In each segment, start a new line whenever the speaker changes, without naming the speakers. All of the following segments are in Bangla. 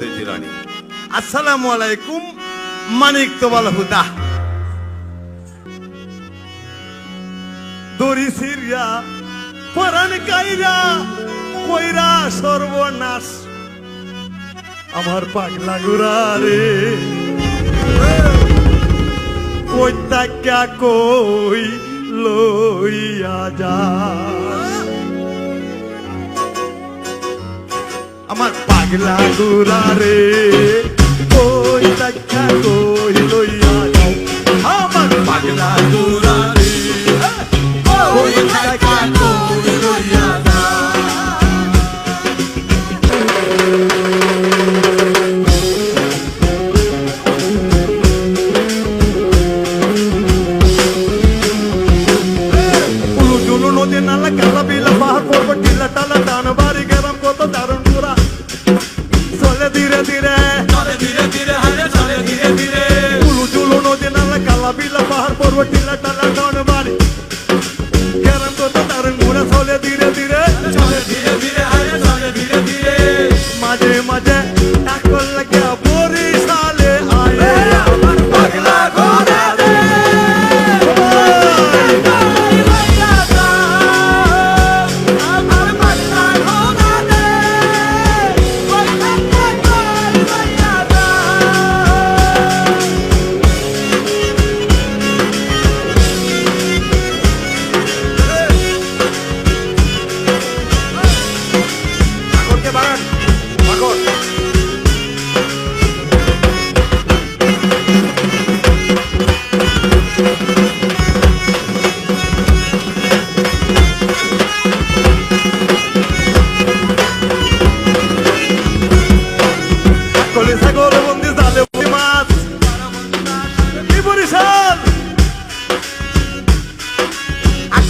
জিলানি। আসসালামু আলাইকুম, মানিক তোবাল হুদা। দড়ি পরাণ কাইরা, কইরা সর্বনাশ। আমার পাগলা গুড়া রে। কই তাক্যা কই লইয়া যা আমার পাগলা গুড়া রে। কই তাক্যা কই লইয়া আমার পাগলা গুড়া রে। কই তাক্যা কই লইয়া যাও। উলু জুলু নদী নালা কালা বিলা পাহাড় See
that? পাগল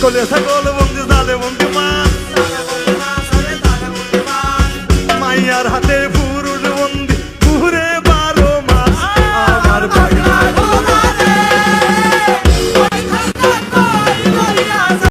কলে সাগর বন্দি জালে বন্দি